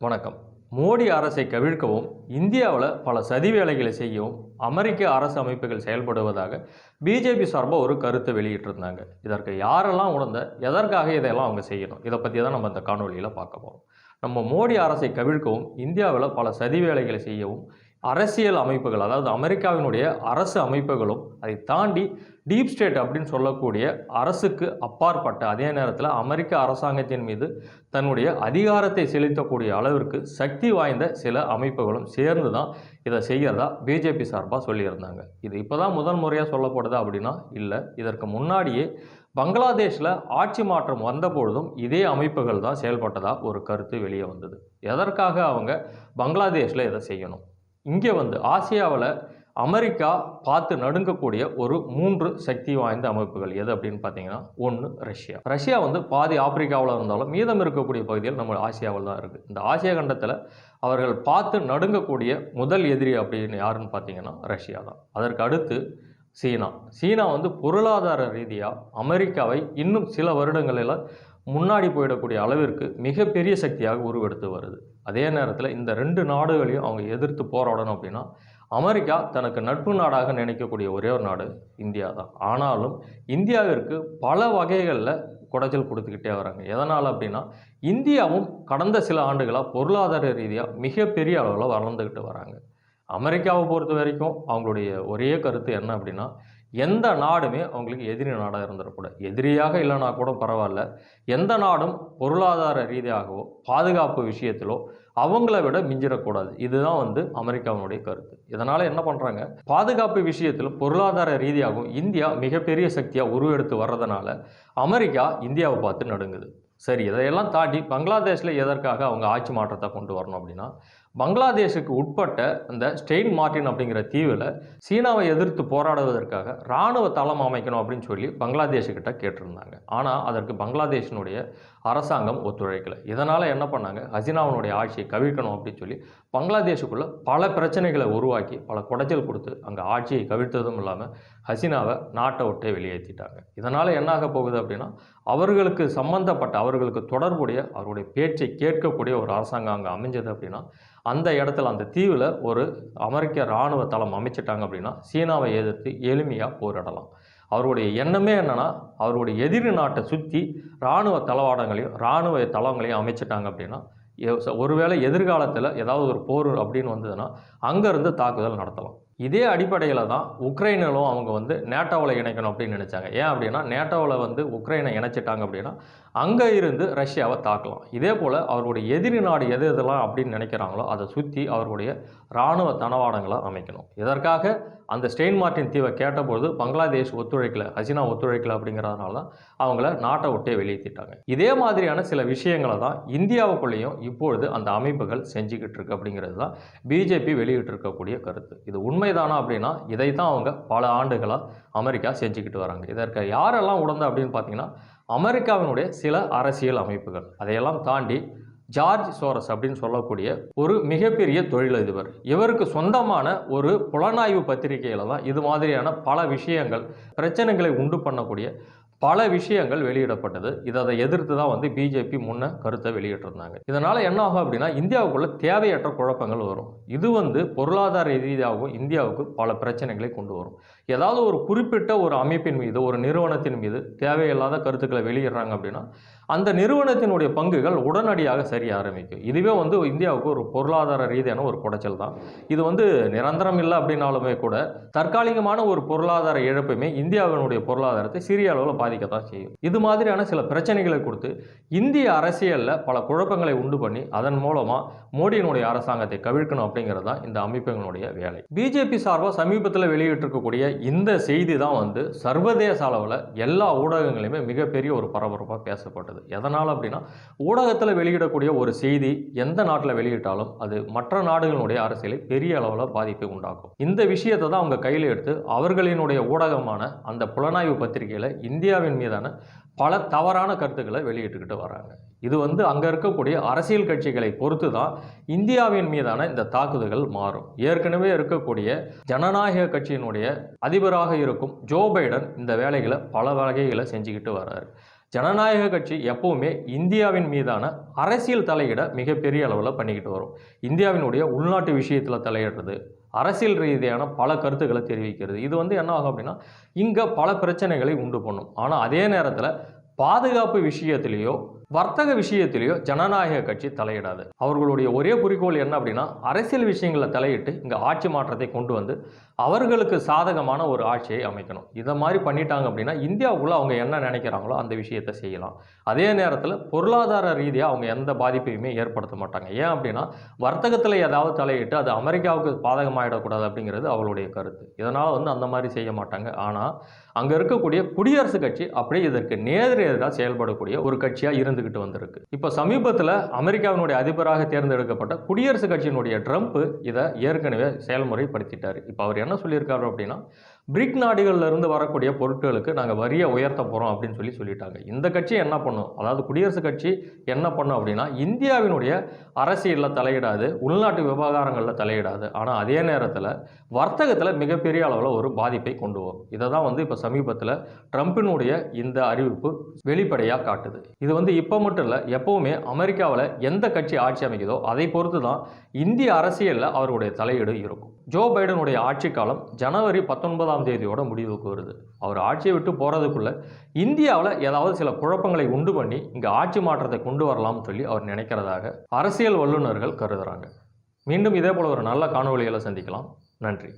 வணக்கம். மோடி அரசை கவிழ்க்கவும் இந்தியாவில் பல சதி வேலைகளை செய்யவும் அமெரிக்க அரசு அமைப்புகள் செயல்படுவதாக பிஜேபி சார்பாக ஒரு கருத்தை வெளியிட்டிருந்தாங்க. இதற்கு யாரெல்லாம் உணர்ந்த எதற்காக இதையெல்லாம் அவங்க செய்யணும்? இதை பற்றி தான் நம்ம இந்த காணொலியில் பார்க்க போகிறோம் நம்ம மோடி அரசை கவிழ்க்கவும் இந்தியாவில் பல சதி வேலைகளை செய்யவும் அரசியல் அமைப்புகள் அதாவது அமெரிக்காவினுடைய அரசு அமைப்புகளும் அதை தாண்டி டீப் ஸ்டேட் அப்படின்னு சொல்லக்கூடிய அரசுக்கு அப்பாற்பட்ட அதே நேரத்தில் அமெரிக்க அரசாங்கத்தின் மீது தன்னுடைய அதிகாரத்தை செலுத்தக்கூடிய அளவிற்கு சக்தி வாய்ந்த சில அமைப்புகளும் சேர்ந்து தான் இதை செய்கிறதா பிஜேபி சார்பாக சொல்லியிருந்தாங்க. இது இப்போ தான் முதல் முறையாக சொல்லப்படுதா அப்படின்னா இல்லை இதற்கு முன்னாடியே பங்களாதேஷில் ஆட்சி மாற்றம் வந்த பொழுதும் இதே அமைப்புகள் தான் செயல்பட்டதாக ஒரு கருத்து வெளியே வந்தது. எதற்காக அவங்க பங்களாதேஷில் இதை செய்யணும்? இங்கே வந்து ஆசியாவில் அமெரிக்கா பார்த்து நடுங்கக்கூடிய ஒரு மூன்று சக்தி வாய்ந்த அமைப்புகள் எது அப்படின்னு பார்த்தீங்கன்னா ஒன்று ரஷ்யா. ரஷ்யா வந்து பாதி ஆப்பிரிக்காவில் இருந்தாலும் மீதம் இருக்கக்கூடிய பகுதியில் நம்ம ஆசியாவில் தான் இருக்குது இந்த ஆசியா கண்டத்தில் அவர்கள் பார்த்து நடுங்கக்கூடிய முதல் எதிரி அப்படின்னு யாருன்னு பார்த்தீங்கன்னா ரஷ்யா தான். அதற்கு அடுத்து சீனா. சீனா வந்து பொருளாதார ரீதியாக அமெரிக்காவை இன்னும் சில வருடங்களில் முன்னாடி போயிடக்கூடிய அளவிற்கு மிகப்பெரிய சக்தியாக உருவெடுத்து வருது. அதே நேரத்தில் இந்த ரெண்டு நாடுகளையும் அவங்க எதிர்த்து போராடணும் அப்படின்னா அமெரிக்கா தனக்கு நட்பு நாடாக நினைக்கக்கூடிய ஒரே ஒரு நாடு இந்தியா தான் ஆனாலும் இந்தியாவிற்கு பல வகைகளில் குடைச்சல் கொடுத்துக்கிட்டே வராங்க. எதனால் அப்படின்னா இந்தியாவும் கடந்த சில ஆண்டுகளாக பொருளாதார ரீதியாக மிகப்பெரிய அளவில் வளர்ந்துக்கிட்டு வராங்க. அமெரிக்காவை பொறுத்த வரைக்கும் அவங்களுடைய ஒரே கருத்து என்ன அப்படின்னா எந்த நாடுமே அவங்களுக்கு எதிரி நாடாக இருந்துடக்கூடாது எதிரியாக இல்லைனா கூட பரவாயில்ல. எந்த நாடும் பொருளாதார ரீதியாகவோ பாதுகாப்பு விஷயத்திலோ அவங்கள விட மிஞ்சிடக்கூடாது இதுதான் வந்து அமெரிக்காவினுடைய கருத்து. இதனால் என்ன பண்ணுறாங்க பாதுகாப்பு விஷயத்திலும் பொருளாதார ரீதியாகவும் இந்தியா மிகப்பெரிய சக்தியாக உருவெடுத்து வர்றதுனால அமெரிக்கா இந்தியாவை பார்த்து நடுங்குது. சரி இதையெல்லாம் தாண்டி பங்களாதேஷில் எதற்காக அவங்க ஆட்சி மாற்றத்தை கொண்டு வரணும் அப்படின்னா பங்களாதேஷுக்கு உட்பட்ட அந்த ஸ்டெயின் மார்டின் அப்படிங்கிற தீவில் சீனாவை எதிர்த்து போராடுவதற்காக இராணுவ தளம் அமைக்கணும் அப்படின்னு சொல்லி பங்களாதேஷுக்கிட்ட கேட்டிருந்தாங்க. ஆனால் அதற்கு பங்களாதேஷினுடைய அரசாங்கம் ஒத்துழைக்கலை. இதனால் என்ன பண்ணாங்க? ஹசினாவினுடைய ஆட்சியை கவிழ்க்கணும் அப்படின்னு சொல்லி பங்களாதேஷுக்குள்ளே பல பிரச்சனைகளை உருவாக்கி பல குடைச்சல் கொடுத்து அங்கே ஆட்சியை கவிழ்த்ததும் இல்லாமல் ஹசினாவை நாட்டை விட்டே வெளியேற்றிட்டாங்க இதனால் என்னாக போகுது அப்படின்னா அவர்களுக்கு சம்பந்தப்பட்ட அவர்களுக்கு தொடர்புடைய அவருடைய பேச்சை கேட்கக்கூடிய ஒரு அரசாங்கம் அங்கே அமைஞ்சது அப்படின்னா அந்த இடத்துல அந்த தீவில் ஒரு அமெரிக்க இராணுவ தளம் அமைச்சிட்டாங்க அப்படின்னா சீனாவை எதிர்த்து எளிமையாக போரிடலாம். அவருடைய எண்ணமே என்னென்னா அவருடைய எதிரி நாட்டை சுற்றி இராணுவ தளவாடங்களையும் இராணுவ தளங்களையும் அமைச்சிட்டாங்க அப்படின்னா ஒருவேளை எதிர்காலத்தில் ஏதாவது ஒரு போர் அப்படின்னு வந்ததுன்னா அங்கேருந்து தாக்குதல் நடத்தலாம். இதே அடிப்படையில் தான் உக்ரைனிலும் அவங்க வந்து நேட்டோவில் இணைக்கணும் அப்படின்னு நினச்சாங்க. ஏன் அப்படின்னா நேட்டோவில் வந்து உக்ரைனை இணைச்சிட்டாங்க அப்படின்னா அங்கே இருந்து ரஷ்யாவை தாக்கலாம். இதே போல் அவருடைய எதிரி நாடு எது எதெல்லாம் அப்படின்னு நினைக்கிறாங்களோ அதை சுற்றி அவருடைய இராணுவ தனவாடங்களை அமைக்கணும். இதற்காக அந்த ஸ்டெயின் மார்ட்டின் தீவை கேட்டபொழுது பங்களாதேஷ் ஒத்துழைக்கல ஹசினா ஒத்துழைக்கல அப்படிங்கிறதுனால தான் அவங்கள நாட்டை விட்டே வெளியேற்றிட்டாங்க இதே மாதிரியான சில விஷயங்களை தான் இந்தியாவுக்குள்ளேயும் இப்பொழுது அந்த அமைப்புகள் செஞ்சுக்கிட்டு இருக்கு அப்படிங்கிறது தான் பிஜேபி வெளியிட்டிருக்கக்கூடிய கருத்து. இது உண்மை உண்மைதானா அப்படின்னா இதை தான் அவங்க பல ஆண்டுகளாக அமெரிக்கா செஞ்சுக்கிட்டு வராங்க. இதற்கு யாரெல்லாம் உடந்த அப்படின்னு பார்த்தீங்கன்னா அமெரிக்காவினுடைய சில அரசியல் அமைப்புகள். அதையெல்லாம் தாண்டி ஜார்ஜ் சோரஸ் அப்படின்னு சொல்லக்கூடிய ஒரு மிகப்பெரிய தொழிலதிபர். இவருக்கு சொந்தமான ஒரு புலனாய்வு பத்திரிகையில் தான் இது மாதிரியான பல விஷயங்கள் பிரச்சனைகளை உண்டு பண்ணக்கூடிய பல விஷயங்கள் வெளியிடப்பட்டது. இதை அதை எதிர்த்து தான் வந்து பிஜேபி முன்ன கருத்தை வெளியிட்டிருந்தாங்க. இதனால் என்ன ஆகும் அப்படின்னா இந்தியாவுக்குள்ள தேவையற்ற குழப்பங்கள் வரும். இது வந்து பொருளாதார ரீதியாகவும் இந்தியாவுக்கு பல பிரச்சனைகளை கொண்டு வரும். ஏதாவது ஒரு குறிப்பிட்ட ஒரு அமைப்பின் மீது ஒரு நிறுவனத்தின் மீது தேவையில்லாத கருத்துக்களை வெளியிடுறாங்க அப்படின்னா அந்த நிறுவனத்தினுடைய பங்குகள் உடனடியாக சரிய ஆரம்பிக்கும். இதுவே வந்து இந்தியாவுக்கு ஒரு பொருளாதார ரீதியான ஒரு குடைச்சல் தான். இது வந்து நிரந்தரம் இல்லை அப்படின்னாலுமே கூட தற்காலிகமான ஒரு பொருளாதார இழப்புமே இந்தியாவினுடைய பொருளாதாரத்தை சிறிய அளவில் பாதிக்கத்தான் செய்யும். இது மாதிரியான சில பிரச்சனைகளை கொடுத்து இந்திய அரசியலில் பல குழப்பங்களை உண்டு பண்ணி அதன் மூலமாக மோடியினுடைய அரசாங்கத்தை கவிழ்க்கணும் அப்படிங்கிறது தான் இந்த அமைப்புகளுடைய வேலை. பிஜேபி சார்பாக சமீபத்தில் வெளியிட்டிருக்கக்கூடிய இந்த செய்தி தான் வந்து சர்வதேச அளவில் எல்லா ஊடகங்களையுமே மிகப்பெரிய ஒரு பரபரப்பாக பேசப்பட்டது. எதனால் அப்படின்னா ஊடகத்தில் வெளியிடக்கூடிய ஒரு செய்தி எந்த நாட்டில் வெளியிட்டாலும் அது மற்ற நாடுகளுடைய அரசியலை பெரிய அளவில் பாதிப்பை உண்டாக்கும். இந்த விஷயத்தை தான் அவங்க கையில் எடுத்து அவர்களினுடைய ஊடகமான அந்த புலனாய்வு பத்திரிகையில் இந்தியாவின் மீதான பல தவறான கருத்துக்களை வெளியிட்டுக்கிட்டு வராங்க. இது வந்து அங்கே இருக்கக்கூடிய அரசியல் கட்சிகளை பொறுத்து தான் இந்தியாவின் மீதான இந்த தாக்குதல்கள் மாறும். ஏற்கனவே இருக்கக்கூடிய ஜனநாயக கட்சியினுடைய அதிபராக இருக்கும் ஜோ பைடன் இந்த வேலைகளை பல வகைகளை செஞ்சுக்கிட்டு வர்றாரு ஜனநாயக கட்சி எப்பவுமே இந்தியாவின் மீதான அரசியல் தலையிட மிகப்பெரிய அளவில் பண்ணிக்கிட்டு வரும். இந்தியாவினுடைய உள்நாட்டு விஷயத்தில் தலையிடுறது அரசியல் ரீதியான பல கருத்துக்களை தெரிவிக்கிறது. இது வந்து என்ன ஆகும் அப்படின்னா இங்கே பல பிரச்சனைகளை உண்டு பண்ணும். ஆனால் அதே நேரத்தில் பாதுகாப்பு விஷயத்திலேயோ வர்த்தக விஷயத்திலேயோ ஜனநாயக கட்சி தலையிடாது. அவர்களுடைய ஒரே குறிக்கோள் என்ன அப்படின்னா அரசியல் விஷயங்களை தலையிட்டு இங்கே ஆட்சி மாற்றத்தை கொண்டு வந்து அவர்களுக்கு சாதகமான ஒரு ஆட்சியை அமைக்கணும். இதை மாதிரி பண்ணிட்டாங்க அப்படின்னா இந்தியாவுக்குள்ளே அவங்க என்ன நினைக்கிறாங்களோ அந்த விஷயத்தை செய்யலாம். அதே நேரத்தில் பொருளாதார ரீதியாக அவங்க எந்த பாதிப்பையுமே ஏற்படுத்த மாட்டாங்க. ஏன் அப்படின்னா வர்த்தகத்தில் ஏதாவது தலையிட்டு அது அமெரிக்காவுக்கு பாதகமாயிடக்கூடாது அப்படிங்கிறது அவளுடைய கருத்து. இதனால் வந்து அந்த மாதிரி செய்ய மாட்டாங்க. ஆனால் அங்கே இருக்கக்கூடிய குடியரசுக் கட்சி அப்படியே இதற்கு நேர் எதிராக செயல்படக்கூடிய ஒரு கட்சியாக இருந்துக்கிட்டு வந்திருக்கு. இப்போ சமீபத்தில் அமெரிக்காவினுடைய அதிபராக தேர்ந்தெடுக்கப்பட்ட குடியரசுக் கட்சியினுடைய ட்ரம்ப் இதை ஏற்கனவே செயல்முறைப்படுத்திட்டார். இப்போ அவர் என்ன சொல்லியிருக்காரு அப்படின்னா பிரிக் நாடுகள்லேருந்து வரக்கூடிய பொருட்களுக்கு நாங்கள் வரியை உயர்த்த போகிறோம் அப்படின்னு சொல்லி சொல்லிட்டாங்க. இந்த கட்சி என்ன பண்ணும்? அதாவது குடியரசுக் கட்சி என்ன பண்ணும் அப்படின்னா இந்தியாவினுடைய அரசியலில் தலையிடாது உள்நாட்டு விவகாரங்களில் தலையிடாது. ஆனால் அதே நேரத்தில் வர்த்தகத்தில் மிகப்பெரிய அளவில் ஒரு பாதிப்பை கொண்டு வரும். இதை தான் வந்து இப்போ சமீபத்தில் ட்ரம்பினுடைய இந்த அறிவிப்பு வெளிப்படையாக காட்டுது. இது வந்து இப்போ மட்டும் இல்லை எப்போவுமே அமெரிக்காவில் எந்த கட்சி ஆட்சி அமைக்குதோ அதை பொறுத்து தான் இந்திய அரசியலில் அவருடைய தலையீடு இருக்கும். ஜோ பைடனுடைய ஆட்சி காலம் ஜனவரி பத்தொன்பதாம் தேதியோட முடிவுக்கு வருது. அவர் ஆட்சியை விட்டு போகிறதுக்குள்ளே இந்தியாவில் ஏதாவது சில குழப்பங்களை உண்டு பண்ணி இங்கே ஆட்சி மாற்றத்தை கொண்டு வரலாம்னு சொல்லி அவர் நினைக்கிறதாக அரசியல் வல்லுநர்கள் கருதுறாங்க. மீண்டும் இதே போல ஒரு நல்ல காணொளிகளை சந்திக்கலாம். நன்றி.